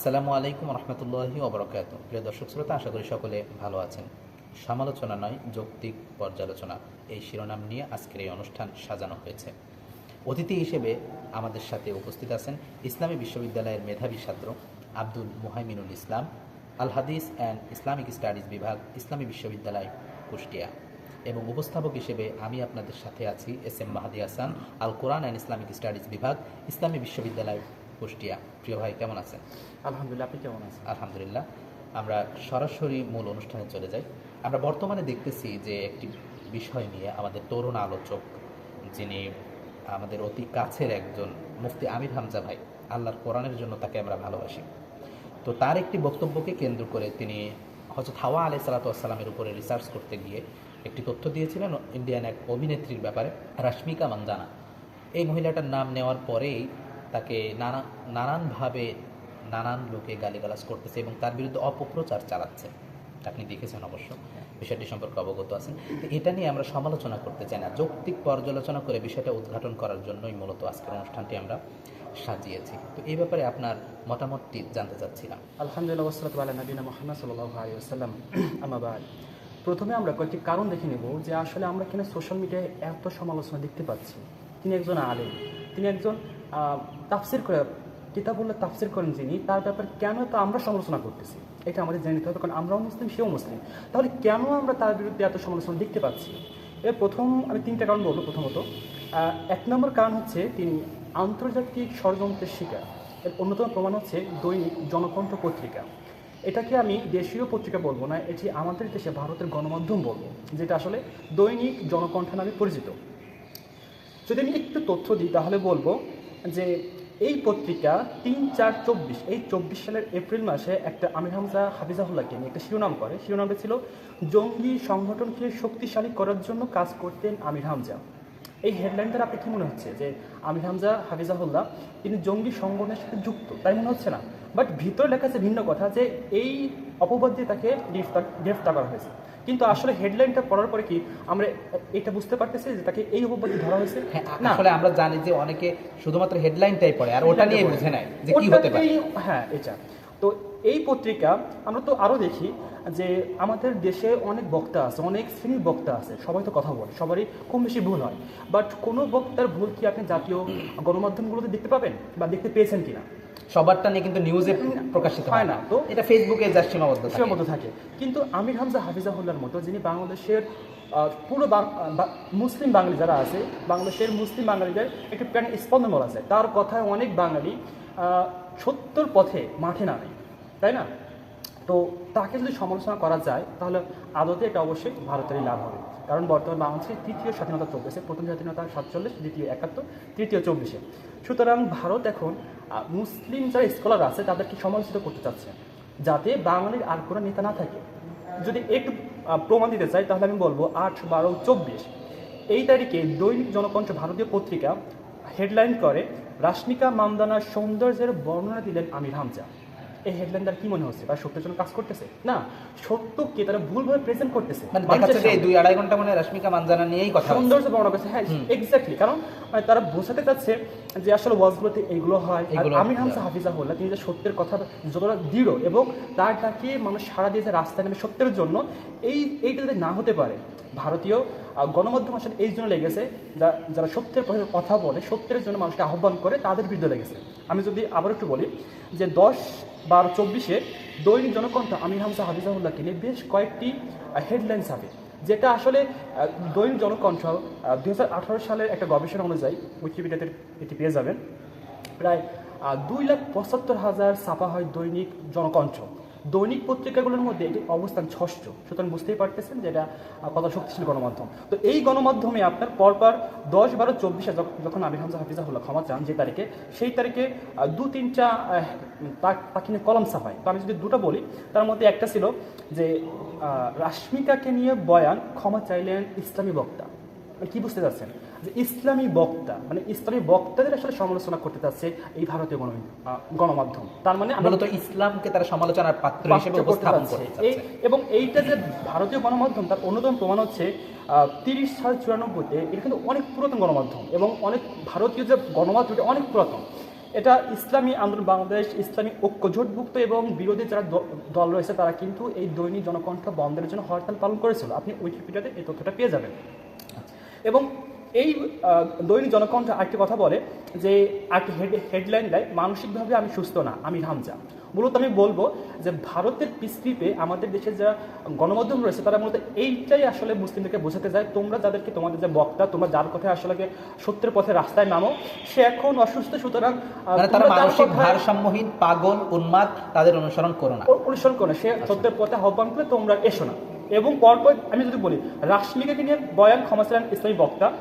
আসসালামু আলাইকুম রহমতুল্লাহি ওবরাকাত। প্রিয় দর্শক শ্রোতা, আশা করি সকলে ভালো আছেন। সমালোচনা নয়, যৌক্তিক পর্যালোচনা। এই শিরোনাম নিয়ে আজকের এই অনুষ্ঠান সাজানো হয়েছে। অতিথি হিসেবে আমাদের সাথে উপস্থিত আছেন ইসলামী বিশ্ববিদ্যালয়ের মেধাবী ছাত্র আব্দুল মুহাইমিনুল ইসলাম আল হাদিস অ্যান্ড ইসলামিক স্টাডিজ বিভাগ ইসলামী বিশ্ববিদ্যালয়, কুষ্টিয়া। এবং উপস্থাপক হিসেবে আমি আপনাদের সাথে আছি S M Mahadi Hasan Al Quran and Islamic studies বিভাগ ইসলামী বিশ্ববিদ্যালয় কুষ্টিয়া। প্রিয় ভাই কেমন আছেন? আলহামদুলিল্লাহ আপনি কেমন আছেন? আলহামদুলিল্লাহ। আমরা সরাসরি মূল অনুষ্ঠানে চলে যাই। আমরা বর্তমানে দেখতেছি যে একটি বিষয় নিয়ে আমাদের তরুণ আলোচক যিনি আমাদের অতি কাছের একজন মুফতি আমির হামজা ভাই আল্লাহর কোরআনের জন্য তাকে আমরা ভালোবাসি। তো তার একটি বক্তব্যকে কেন্দ্র করে তিনি হজরত হাওয়া আলাই সালাতামের উপরে রিসার্চ করতে গিয়ে একটি তথ্য দিয়েছিলেন ইন্ডিয়ান এক অভিনেত্রীর ব্যাপারে রাশ্মিকা মান্দানা এই মহিলাটার নাম নেওয়ার পরেই তাকে নানা, নানানভাবে নানান লোকে গালিগালাজ করতেছে এবং তার বিরুদ্ধে অপপ্রচার চালাচ্ছে। আপনি দেখেছেন অবশ্য বিষয়টি সম্পর্কে অবগত আছেন। তো এটা নিয়ে আমরা সমালোচনা করতে চাই না। যৌক্তিক পর্যালোচনা করে বিষয়টা উদ্ঘাটন করার জন্যই মূলত আজকের অনুষ্ঠানটি আমরা সাজিয়েছি। তো এই ব্যাপারে আপনার মতামতটি জানতে চাচ্ছিলাম। আলহামদুলিল্লাহ ওসলাত আমাবাদ প্রথমে আমরা কয়েকটি কারণ দেখে নেব যে আসলে আমরা কেন সোশ্যাল মিডিয়ায় এত সমালোচনা দেখতে পাচ্ছি। তিনি একজন আলেম। তিনি একজন তাফসির করে, কিতাবুল্লাহ তাফসির করেন যিনি, তার ব্যাপারে কেন তো আমরা সমালোচনা করতেছি? এটা আমাদের জেনে নিতে হবে, কারণ আমরাও মুসলিম, সেও মুসলিম। তাহলে কেন আমরা তার বিরুদ্ধে এত সমালোচনা দেখতে পাচ্ছি? এর প্রথম আমি তিনটা কারণ বলব প্রথমত। এক নম্বর কারণ হচ্ছে তিনি আন্তর্জাতিক ষড়যন্ত্রের শিকার। এর অন্যতম প্রমাণ হচ্ছে দৈনিক জনকণ্ঠ পত্রিকা। এটাকে আমি দেশীয় পত্রিকা বলব না, এটি আমাদের দেশে ভারতের গণমাধ্যম বলব, যেটা আসলে দৈনিক জনকণ্ঠ নামে পরিচিত। যদি আমি একটু তথ্য দিই, তাহলে বলব যে এই পত্রিকা তিন চার চব্বিশ, এই চব্বিশ সালের এপ্রিল মাসে একটা আমির হামজা হাফিজাহুল্লাহকে নিয়ে একটা শিরোনাম করে। শিরোনামে ছিল, জঙ্গি সংগঠনকে শক্তিশালী করার জন্য কাজ করতেন আমির হামজা। এই হেডলাইন দ্বারা আপনি কি মনে হচ্ছে? যে আমির হামজা হাফিজাহুল্লাহ, তিনি জঙ্গি সংগঠনের সাথে যুক্ত, তাই মনে হচ্ছে না? বাট ভিতরে লেখা আছে ভিন্ন কথা যে এই অপবাদ দিয়ে তাকে গ্রেফতার গ্রেফতার করা হয়েছে। কিন্তু আসলে হেডলাইনটা পড়ার পরে কি আমরা এটা বুঝতে পারতেছি যে তাকে এই অপবাদ ধরা হয়েছে? হ্যাঁ না। আসলে আমরা জানি যে অনেকে শুধুমাত্র হেডলাইনটাই পড়ে আর ওটা নিয়ে বুঝে নেয় যে কি হতে পারে। হ্যাঁ এটা। তো এই পত্রিকা আমরা তো আরও দেখি যে আমাদের দেশে অনেক বক্তা আছে অনেক শ্রেণির বক্তা আছে। সবাই তো কথা বলে সবারই কম বেশি ভুল হয়। বাট কোনো বক্তার ভুল কি আপনি জাতীয় গণমাধ্যমগুলোতে দেখতে পাবেন বা দেখতে পেয়েছেন কিনা? সবারটা নিয়ে কিন্তু নিউজে প্রকাশিত হয় না, তো এটা ফেসবুকে যা সীমাবদ্ধ থাকে। সীমাবদ্ধ থাকে। কিন্তু আমির হামজা হাফিজাহুল্লার মতো যিনি বাংলাদেশের পুরো মুসলিম বাঙালি যারা আছে বাংলাদেশের মুসলিম বাঙালিদের একটু প্রাণী স্পন্দন বলা আছে তার কথায় অনেক বাঙালি সত্যর পথে মাঠে নামে। তাই না? তো তাকে যদি সমালোচনা করা যায়, তাহলে আদতে এটা অবশ্যই ভারতেরই লাভ হবে। কারণ বর্তমান বাংলাদেশের তৃতীয় স্বাধীনতা চলতেছে প্রথম স্বাধীনতা সাতচল্লিশ, দ্বিতীয় একাত্তর, তৃতীয় চব্বিশে। সুতরাং ভারত এখন মুসলিম যারা স্কলার আছে, তাদেরকে সমালোচিত করতে চাচ্ছে। যাতে বাঙালির আর কোনো নেতা না থাকে। যদি একটু প্রমাণ দিতে চাই, তাহলে আমি বলব আট বারো চব্বিশ। এই তারিখে দৈনিক জনকণ্ঠ ভারতীয় পত্রিকা হেডলাইন করে, রাশ্মিকা মামদানার সৌন্দর্যের বর্ণনা দিলেন আমির হামজা। এই হেডলাইন তার কি মনে হচ্ছে? তারা সত্যের জন্য কাজ করতেছে? না সত্যকে তারা ভুলভাবে প্রেজেন্ট করতেছে। মানে। দুই আড়াই ঘণ্টা মানে রশ্মিকা মানজানা নিয়েই কথা। সৌন্দর্য বর্ণনা করছে। হ্যাঁ এক্স্যাক্টলি কারণ মানে তারা বোঝাতে চাচ্ছে যে আসলে ওয়াজগুলোতে এইগুলো হয়। আমির হামসা হাফিজা হল্লা তিনি যে সত্যের কথা যতটা দৃঢ় এবং তার ডাকে মানুষ সারা দিয়ে যে রাস্তায় নেমে সত্যের জন্য এই এইটা যদি না হতে পারে ভারতীয় গণমাধ্যম আসলে এই জন্য লেগেছে যারা সত্যের কথা বলে, সত্যের জন্য মানুষকে আহ্বান করে, তাদের বিরুদ্ধে লেগেছে। আমি যদি আবার একটু বলি যে দশ বারো চব্বিশে দৈনিক জনকণ্ঠ আমির হামসা হাফিজাহুল্লাহকে নিয়ে বেশ কয়েকটি হেডলাইন ছাপে, যেটা আসলে দৈনিক জনকণ্ঠ দু হাজার আঠারো সালের একটা গবেষণা অনুযায়ী উইকিপিডিয়াতে এটি পেয়ে যাবেন, প্রায় দুই লাখ পঁচাত্তর হাজার ছাপা হয় দৈনিক জনকণ্ঠ। দৈনিক পত্রিকাগুলোর মধ্যে এটি অবস্থান ষষ্ঠ। সুতরাং বুঝতেই পারতেছেন যে এটা কত শক্তিশালী গণমাধ্যম। তো এই গণমাধ্যমে আপনার পরপর দশ বারো চব্বিশে যখ- যখন আমির হামজা হাফিজাহুল্লাহ ক্ষমা চান যে তারিখে, সেই তারিখে দু তিনটা তাকে নিয়ে কলম ছাপায়। তো আমি যদি দুটো বলি, তার মধ্যে একটা ছিল যে রাশ্মিকাকে নিয়ে বয়ান ক্ষমা চাইলেন ইসলামী বক্তা। কি বুঝতে চাচ্ছেন? যে ইসলামী বক্তা মানে ইসলামী বক্তাদের আসলে সমালোচনা করতে চাচ্ছে এই ভারতীয় গণ গণমাধ্যম। তার মানে আমরা মূলত ইসলামকে তারা সমালোচনার পাত্র হিসেবে উপস্থাপন। করতে এই এবং এইটা যে ভারতীয় গণমাধ্যম তার অন্যতম প্রমাণ হচ্ছে তিরিশ সাল চুরানব্বইতে এটা কিন্তু অনেক পুরাতন গণমাধ্যম এবং অনেক ভারতীয় যে গণমাধ্যম এটা অনেক পুরাতন। এটা ইসলামী আন্দোলন বাংলাদেশ ইসলামী ঐক্য জোটভুক্ত এবং বিরোধী যারা দল রয়েছে তারা কিন্তু এই দৈনিক জনকণ্ঠ বন্ধের জন্য হরতাল পালন করেছিল। আপনি উইকিপিডিয়াতে এই তথ্যটা পেয়ে যাবেন। এবং এই দৈনিক জনকণ্ঠ আরেকটি কথা বলে যে আরেকটি হেড হেডলাইন দেয় মানসিকভাবে আমি সুস্থ না আমি হামজা। মূলত আমি বলব যে ভারতের পিস্ক্রিপে আমাদের দেশের যা গণমাধ্যম রয়েছে তারা মূলত এইটাই আসলে মুসলিমদেরকে বোঝাতে যায় তোমরা যাদেরকে তোমাদের যে বক্তা তোমরা যার কথায় আসলে সত্যের পথে রাস্তায় নামো সে এখন অসুস্থ সুতরাং মানে তারা মানসিক ভারসাম্যহীন পাগল উন্মাদ তাদের অনুসরণ করো না। অনুসরণ করে সে সত্যের পথে আহ্বান করে তোমরা এসো না। এবং পরপর আমি যদি বলি রাশ্মিকাকে নিয়ে বয়ান ক্ষমা ছিলেন ইসলামী বক্তা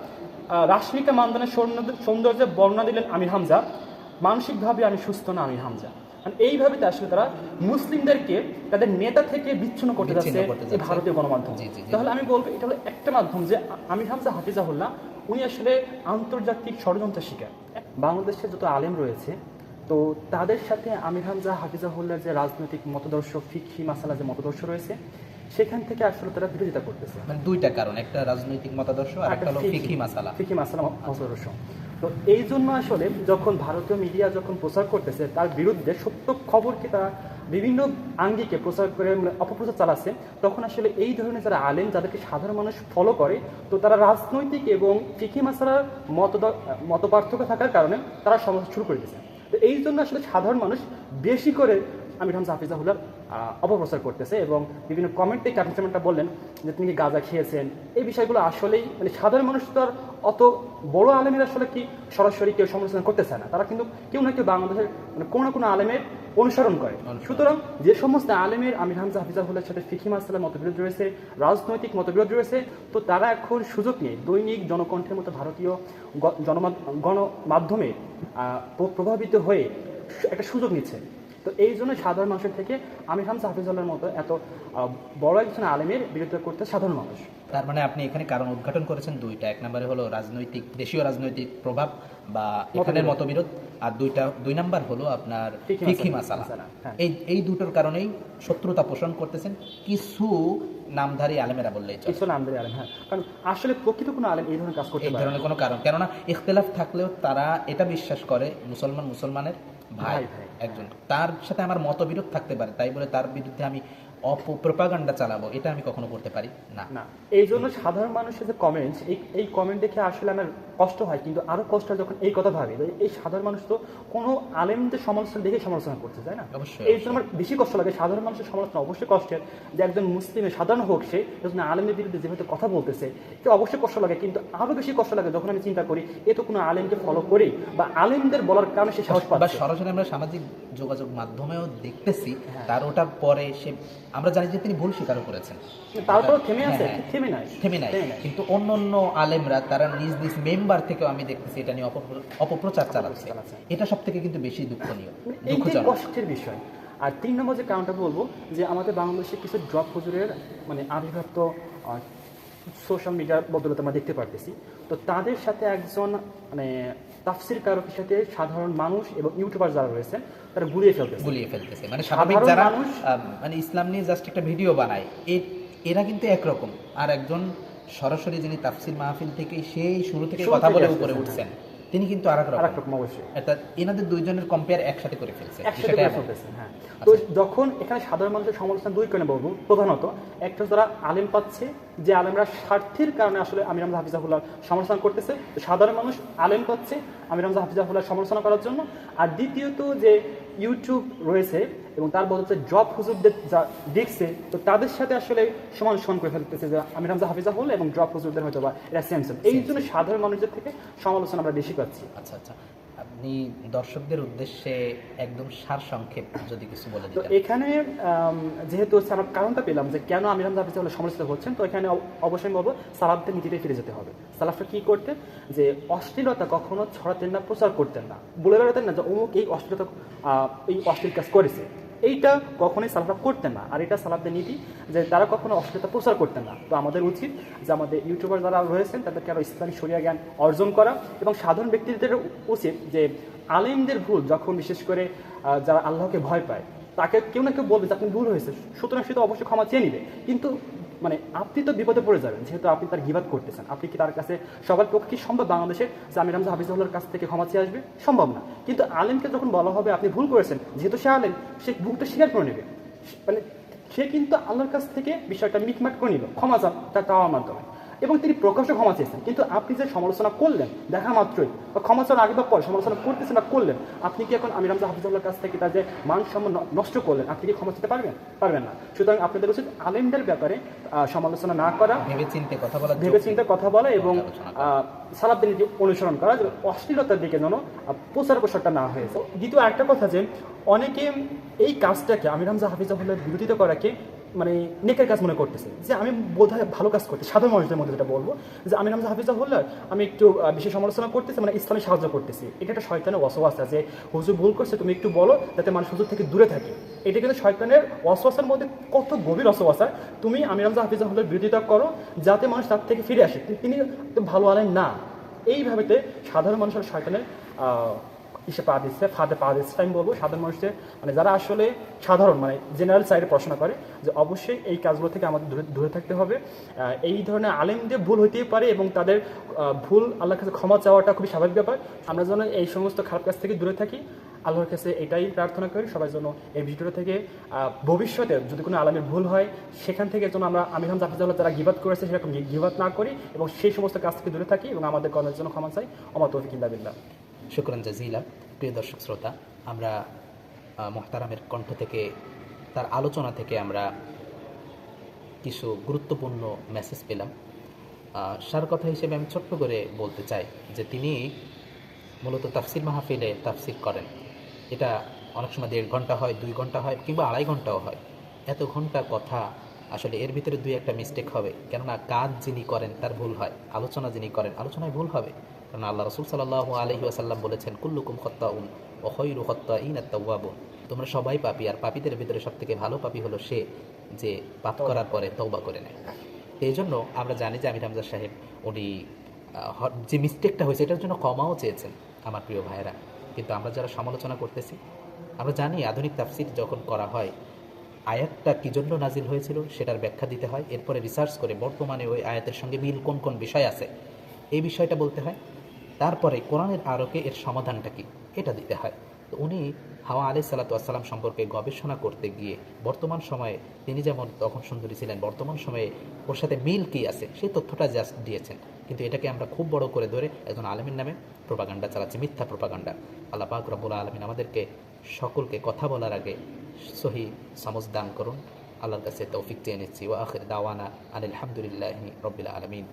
রাশ্মিকা মানদানের সৌন্দর্য- বর্ণনা দিলেন আমির হামজা। মানসিকভাবে আমি সুস্থ না আমির হামজা। মানে এইভাবে আসলে তারা মুসলিমদেরকে তাদের নেতা থেকে বিচ্ছিন্ন করতে যাচ্ছে এই ভারতীয় গণমাধ্যম। তাহলে আমি বলব এটা হলো একটা মাধ্যম যে আমির হামজা হাফিজাহুল্লাহ উনি আসলে আন্তর্জাতিক ষড়যন্ত্র শিকার। বাংলাদেশে যত আলেম রয়েছে তো তাদের সাথে আমির হামজা হাফিজা হাফিজাহুল্লার যে রাজনৈতিক মতদর্শ ফিকি মাসালা যে মতদর্শ রয়েছে সেখান থেকে আসলে তারা বিরোধিতা করতেছে। মানে দুইটা কারণ একটা রাজনৈতিক মতাদর্শ আর একটা হলো ফিকি মাসালা। ফিকি মাসালা মতদর্শ। তো এই জন্য আসলে যখন ভারতীয় মিডিয়া যখন প্রচার করতেছে তার বিরুদ্ধে সত্য খবরকে তারা বিভিন্ন আঙ্গিকে প্রচার করে মানে অপপ্রচার চালাচ্ছে তখন আসলে এই ধরনের যারা আলেম যাদেরকে সাধারণ মানুষ ফলো করে তো তারা রাজনৈতিক এবং ফিকি মাসালার মত মত পার্থক্য থাকার কারণে তারা সমস্যা শুরু করে দিয়েছে। তো এই জন্য আসলে সাধারণ মানুষ বেশি করে আমির হামজা হাফিজাহুল্লার অপপ্রচার করতেছে এবং বিভিন্ন কমেন্টে আপনি যেমনটা বললেন যে তিনি কি গাঁজা খেয়েছেন? এই বিষয়গুলো আসলেই মানে সাধারণ মানুষ তো আর অত বড় আলেমের আসলে কি সরাসরি কেউ সমালোচনা করতে চায় না। তারা কিন্তু কেউ না কেউ বাংলাদেশের মানে কোনো না কোনো আলেমের অনুসরণ করে। সুতরাং যে সমস্ত আলেমের আমির হামজা হাফিজাহুল্লার সাথে ফিকি মাসালার মতবিরোধ রয়েছে রাজনৈতিক মতবিরোধ রয়েছে তো তারা এখন সুযোগ নিয়ে দৈনিক জনকণ্ঠের মতো ভারতীয় গণমাধ্যমে প্রভাবিত হয়ে একটা সুযোগ নিচ্ছে। তো এই জন্য সাধারণ মানুষের থেকে আমির হামজা হাফিজুল্লাহর মতো এত বড় একজন আলেমের বিরোধিতা করতে সাধারণ মানুষ। তার মানে আপনি এখানে কারণ উদ্ঘাটন করেছেন দুইটা। এক নম্বরে হলো রাজনৈতিক দেশীয় রাজনৈতিক প্রভাব বা এখানের মতবিরোধ। আর দুইটা দুই নাম্বার হলো আপনার ফিকি মাসালা, হ্যাঁ। এই এই দুটোর কারণেই শত্রুতা পোষণ করতেছেন। কিছু নামধারী আলেমেরা বললেই চলে। কিছু নাম ধরে আলেম হ্যাঁ। কারণ আসলে প্রকৃত কোনো আলেম এই ধরনের কাজ করতে এই ধরনের কোনো কারণ। কেননা ইখতলাফ থাকলেও তারা এটা বিশ্বাস করে মুসলমান মুসলমানের ভাই। একজন তার সাথে আমার মতবিরোধ থাকতে পারে তাই বলে তার বিরুদ্ধে আমি অপপ্রপাগান্ডা চালাবো এটা আমি কখনো করতে পারি? না। না। এই জন্য সাধারণ মানুষের যে কমেন্টস এই এই কমেন্ট দেখে আসলে আমার কষ্ট হয় কিন্তু আরও কষ্ট হয় যখন এই কথা ভাবি। যে এই সাধারণ মানুষ তো কোনো আলেমদের সমালোচনা দেখে সমালোচনা করতে চায় না? অবশ্যই, এই জন্য আমার বেশি কষ্ট লাগে সাধারণ মানুষের সমালোচনা। অবশ্যই কষ্টের যে একজন মুসলিমের সাধারণ হোক সে যখন আলেমের বিরুদ্ধে যেভাবে কথা বলতেছে এটা অবশ্যই কষ্ট লাগে কিন্তু আরও বেশি কষ্ট লাগে যখন আমি চিন্তা করি এ তো কোনো আলেমকে ফলো করেই বা আলেমদের বলার কারণে সে সাহস বা পাচ্ছে। সরাসরি আমরা সামাজিক যোগাযোগ মাধ্যমেও দেখতেছি হ্যাঁ। তার ওটার পরে সে আমরা জানি যে তিনি ভুল স্বীকারও করেছেন। তারপরেও থেমে আছে হ্যাঁ, হ্যাঁ। থেমে নাই। থেমে নাই। কিন্তু অন্য অন্য আলেমরা তারা নিজ নিজ মেম্বার থেকেও আমি দেখতেছি এটা নিয়ে অপপ্র- অপপ্রচার চালাচ্ছে। এটা সব থেকে কিন্তু বেশি দুঃখনীয় দুঃখজনক। কষ্টের বিষয়। আর তিন নম্বর যে কারণটা বলব যে আমাদের বাংলাদেশে কিছু ড্রপ হুজুরের মানে আবির্ভাব সোশ্যাল মিডিয়ার বদলতে আমরা দেখতে পারতেছি। তো তাদের সাথে একজন মানে তাফসির কারকের সাথে সাধারণ মানুষ এবং ইউটিউবার যারা রয়েছে তারা গুলিয়ে ফেলতেছে। গুলিয়ে ফেলতেছে। মানে স্বাভাবিক যারা মানুষ- মানে ইসলাম নিয়ে জাস্ট একটা ভিডিও বানায় এরা কিন্তু একরকম। আর একজন সরাসরি যিনি তাফসির মাহফিল থেকে সেই শুরু থেকে কথা বলে উপরে। উঠছেন। তিনি কিন্তু আর এক আর রকম অবশ্যই। অর্থাৎ এনাদের দুইজনের কম্পেয়ার একসাথে করে ফেলছে। হ্যাঁ। তো যখন এখানে সাধারণ মানুষের সমালোচনা দুই কারণে বলব প্রধানত একটা যারা আলেম পাচ্ছে যে আলেমরা স্বার্থের কারণে আসলে আমির হামজা হাফিজাহুল্লাহ সমালোচনা করতেছে। তো সাধারণ মানুষ আলেম পাচ্ছে আমির হামজা হাফিজাহুল্লাহ সমালোচনা করার জন্য। আর দ্বিতীয়ত যে ইউটিউব রয়েছে এবং তার বদলে জব হুজুরদের যা দেখছে তো তাদের সাথে আসলে সমান সমান করে ফেলতেছে যে আমির হামজা হল এবং জব হুজুরদের হয়তো বা এরা সেম সেম এই জন্য সাধারণ মানুষদের থেকে সমালোচনা আমরা বেশি পাচ্ছি। আচ্ছা আচ্ছা। আপনি দর্শকদের উদ্দেশ্যে একদম সার সংক্ষেপ যদি কিছু বলে তো এখানে যেহেতু হচ্ছে আমরা কারণটা পেলাম যে কেন আমির হামজা হাফিজ সমালোচিত হচ্ছেন তো এখানে অবশ্যই বলব সালাফদের নীতিতে ফিরে যেতে হবে। সালাফরা কি করতেন? যে অশ্লীলতা কখনো ছড়াতেন না প্রচার করতেন না। বলে বেড়াতেন না যে অমুক এই অশ্লীলতা এই অশ্লীল কাজ করেছে। এইটা কখনোই সালাফরা করতেন না। আর এটা সালাফদের নীতি যে তারা কখনো অশ্লীলতা প্রচার করতেন না। তো আমাদের উচিত যে আমাদের ইউটিউবার যারা রয়েছেন, তাদেরকে আরও ইসলামী সরিয়া জ্ঞান অর্জন করা এবং সাধারণ ব্যক্তিদের উচিত যে আলেমদের ভুল যখন বিশেষ করে যারা আল্লাহকে ভয় পায়, তাকে কেউ না কেউ বলবে যে আপনি ভুল হয়েছে সুতরাং সে তো অবশ্যই ক্ষমা চেয়ে নিবে। কিন্তু মানে আপনি তো বিপদে পড়ে যাবেন, যেহেতু আপনি তার গিবাদ করতেছেন। আপনি কি তার কাছে সবার পক্ষে সম্ভব বাংলাদেশে? যে আমির হামজা হাফিজুল্লাহর কাছ থেকে ক্ষমা চেয়ে আসবে? সম্ভব না। কিন্তু আলেমকে যখন বলা হবে, আপনি ভুল করেছেন, যেহেতু সে আলেম, সে ভুলটা স্বীকার করে নেবে। মানে সে কিন্তু আল্লাহর কাছ থেকে বিষয়টা মিটমাট করে নিল। ক্ষমা চান তার তাওয়ার মাধ্যমে এবং তিনি প্রকাশ্য ক্ষমা চেয়েছেন। কিন্তু আপনি যে সমালোচনা করলেন দেখা মাত্রই বা ক্ষমা চাওয়ার আগে বা পর সমালোচনা করতেছেন বা করলেন আপনি কি এখন আমির হামজা হাফিজুল্লাহর কাছ থেকে তার যে মান সম্মান নষ্ট করলেন আপনি কি ক্ষমা চেতে পারবেন? পারবেন না। সুতরাং আপনাদের উচিত আলেমদের ব্যাপারে সমালোচনা না করা ভেবে চিন্তে কথা বলা ভেবে চিন্তে কথা বলা এবং নীতি অনুসরণ করা অশ্লীলতার দিকে যেন প্রচার প্রসারটা না হয়েছে দ্বিতীয় একটা কথা যে অনেকে এই কাজটাকে আমির হামজা হাফিজাহুল্লাহ বিরোধিতা করাকে মানে নেকের কাজ মনে করতেছে। যে আমি বোধ হয় ভালো কাজ করতে সাধারণ মানুষদের মধ্যে যেটা বলব, যে আমির হামজা হাফিজাহুল্লাহ আমি একটু বিশেষ সমালোচনা করতেছি মানে ইসলামে সাহায্য করতেছি। এটা একটা শয়তানের ওয়াসওয়াসা যে হুজুর ভুল করছে, তুমি একটু বলো যাতে মানুষ হুজুর থেকে দূরে থাকে। এটা কিন্তু শয়তানের ওয়াসওয়াসার মধ্যে কত গভীর ওয়াসওয়াসা। তুমি আমির হামজা হাফিজাহুল্লাহর বিরোধিতা করো, যাতে মানুষ তার থেকে ফিরে আসে। তিনি ভালো আলেন না। এইভাবেতে সাধারণ মানুষের শয়তানের ইসে পা দিচ্ছে, ফাঁদে পা দিচ্ছে, আমি বলব সাধারণ মানুষদের মানে যারা আসলে সাধারণ মানে জেনারেল সাইডে পড়াশোনা করে, যে অবশ্যই এই কাজগুলো থেকে আমাদের দূরে দূরে থাকতে হবে। এই ধরনের আলেমদের ভুল হতেই পারে এবং তাদের ভুল আল্লাহর কাছে ক্ষমা চাওয়াটা খুবই স্বাভাবিক ব্যাপার। আমরা যেন এই সমস্ত খারাপ কাজ থেকে দূরে থাকি, আল্লাহর কাছে এটাই প্রার্থনা করি, সবাই যেন এই ভিডিওটা থেকে ভবিষ্যতে যদি কোনো আলামের ভুল হয়, সেখান থেকে যেন আমরা আমির হামজা হাফিজাল্লাহ যারা গিবাদ করেছে, সেরকম গিবাদ না করি এবং সেই সমস্ত কাজ থেকে দূরে থাকি এবং আমাদের কর্মের জন্য ক্ষমা চাই। আমার তৌফিক ইল্লাহ শুক্রান জাজিলা, প্রিয় দর্শক শ্রোতা, আমরা মোহতারামের কণ্ঠ থেকে, তার আলোচনা থেকে আমরা কিছু গুরুত্বপূর্ণ মেসেজ পেলাম। সার কথা হিসেবে আমি ছোট্ট করে বলতে চাই যে তিনি মূলত তাফসির মাহফিলে তাফসির করেন। এটা অনেক সময় দেড় ঘণ্টা হয়, দুই ঘণ্টা হয়, কিংবা আড়াই ঘন্টাও হয়। এত ঘণ্টা কথা আসলে এর ভিতরে দুই একটা মিস্টেক হবে। কেননা কাজ যিনি করেন, তার ভুল হয়। আলোচনা যিনি করেন, আলোচনায় ভুল হবে। কারণ আল্লাহ রসুল সাল্লাহ আলহি আসাল্লাম বলেছেন কুল্লুকুম খত্তাউন ও হইরু খত্তা ইন আত্মাবুন তোমরা সবাই পাপি আর পাপীদের ভিতরে সব থেকে ভালো পাপি হলো সে যে পাপ করার পরে তৌবা করে নেয়। এই জন্য আমরা জানি যে আমির হামজা সাহেব উনি যে মিস্টেকটা হয়েছে এটার জন্য ক্ষমাও চেয়েছেন আমার প্রিয় ভাইয়েরা। কিন্তু আমরা যারা সমালোচনা করতেছি আমরা জানি আধুনিক তাফসির যখন করা হয় আয়াতটা কী জন্য নাজিল হয়েছিল সেটার ব্যাখ্যা দিতে হয়। এরপরে রিসার্চ করে বর্তমানে ওই আয়াতের সঙ্গে মিল কোন কোন বিষয় আছে এই বিষয়টা বলতে হয়। তারপরে কোরআনের আরকে এর সমাধানটা কি? এটা দিতে হয়। তো উনি হাওয়া আলি সাল্লাতাম সম্পর্কে গবেষণা করতে গিয়ে বর্তমান সময়ে তিনি যেমন তখন সুন্দরী ছিলেন, বর্তমান সময়ে ওর সাথে মিল কি আছে? সেই তথ্যটা জাস্ট দিয়েছেন। কিন্তু এটাকে আমরা খুব বড় করে ধরে একজন আলমীর নামে প্রোপাগান্ডা চালাচ্ছি, মিথ্যা প্রোপাগান্ডা। আল্লাহ পাক রব্বুল আলমিন আমাদেরকে সকলকে কথা বলার আগে সহি সমজ দান করুন। আল্লাহর কাছে তৌফিক চেয়ে নিচ্ছি। ও আখির দাওয়ানা আনিল হামদুলিল্লাহি রব্বিল আলমিন।